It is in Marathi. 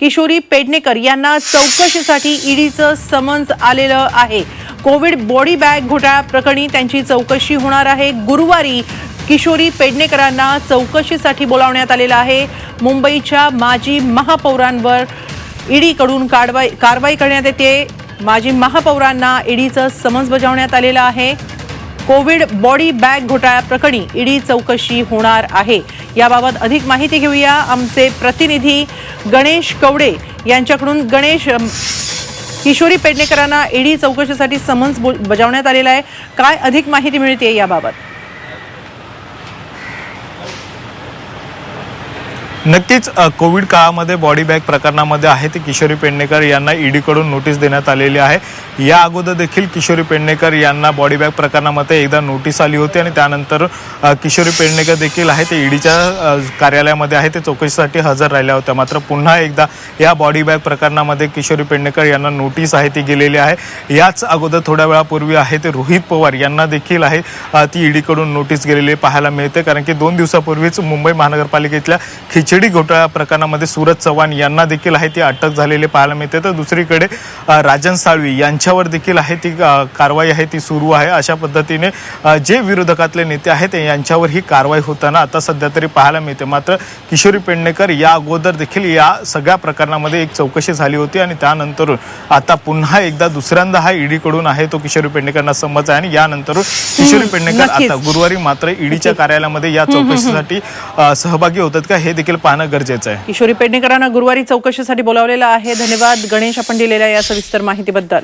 किशोरी पेडणेकर यांना चौकशीसाठी ईडीचं समन्स आलेलं आहे. कोविड बॉडी बॅग घोटाळा प्रकरणी त्यांची चौकशी होणार आहे. गुरुवारी किशोरी पेडणेकरांना चौकशीसाठी बोलावण्यात आलेलं आहे. मुंबईच्या माजी महापौरांवर ईडीकडून कारवाई कारवाई करण्यात येते. माजी महापौरांना ईडीचं समन्स बजावण्यात आलेलं आहे. कोविड बॉडी बॅग घोटाळ्या प्रकरणी ईडी चौकशी होणार आहे. याबाबत अधिक माहिती घेऊया आमचे प्रतिनिधी गणेश कवडे यांच्याकडून. गणेश किशोरी पेडणेकरांना ईडी चौकशीसाठी समन्स बजावण्यात आलेला आहे. काय अधिक माहिती मिळते याबाबत? नक्कीच कोविड काळामध्ये बॉडी बॅग प्रकरणामध्ये आहे ते किशोरी पेडणेकर यांना ईडीकडून नोटीस देण्यात आलेली आहे. या अगोदर देखील किशोरी पेडणेकर यांना बॉडी बॅग प्रकरणामध्ये एकदा नोटीस आली होती आणि त्यानंतर किशोरी पेडणेकर देखील आहे ते ईडीच्या कार्यालयामध्ये आहे ते चौकशीसाठी हजर राहिल्या होत्या. मात्र पुन्हा एकदा या बॉडी बॅग प्रकरणामध्ये किशोरी पेडणेकर यांना नोटीस आहे ती गेलेली आहे. याच अगोदर थोड्या वेळापूर्वी आहे ते रोहित पवार यांना देखील आहे ती ईडीकडून नोटीस गेलेली पाहायला मिळते. कारण की दोन दिवसापूर्वीच मुंबई महानगरपालिकेतल्या खिचडी घोटाळा प्रकरणामध्ये सूरज चव्हाण यांना देखील आहे ती अटक झालेली पाहायला मिळते. तर दुसरीकडे राजन साळवी यांच्यावर देखील आहे ती कारवाई आहे ती सुरू आहे. अशा पद्धतीने जे विरोधकातले नेते आहेत यांच्यावर ही कारवाई होताना आता सध्या तरी पाहायला मिळते. मात्र किशोरी पेडणेकर या अगोदर देखील या सगळ्या प्रकरणामध्ये एक चौकशी झाली होती आणि त्यानंतर आता पुन्हा एकदा दुसऱ्यांदा हा ईडीकडून आहे तो किशोरी पेडणेकरांना समज आहे आणि यानंतर किशोरी पेडणेकर. आता गुरुवारी मात्र ईडीच्या कार्यालयामध्ये या चौकशीसाठी सहभागी होतात का हे देखील पाहणं गरजेचं आहे. किशोरी पेडणेकरांना गुरुवारी चौकशीसाठी बोलावलेलं आहे. धन्यवाद गणेश आपण दिलेल्या या सविस्तर माहितीबद्दल.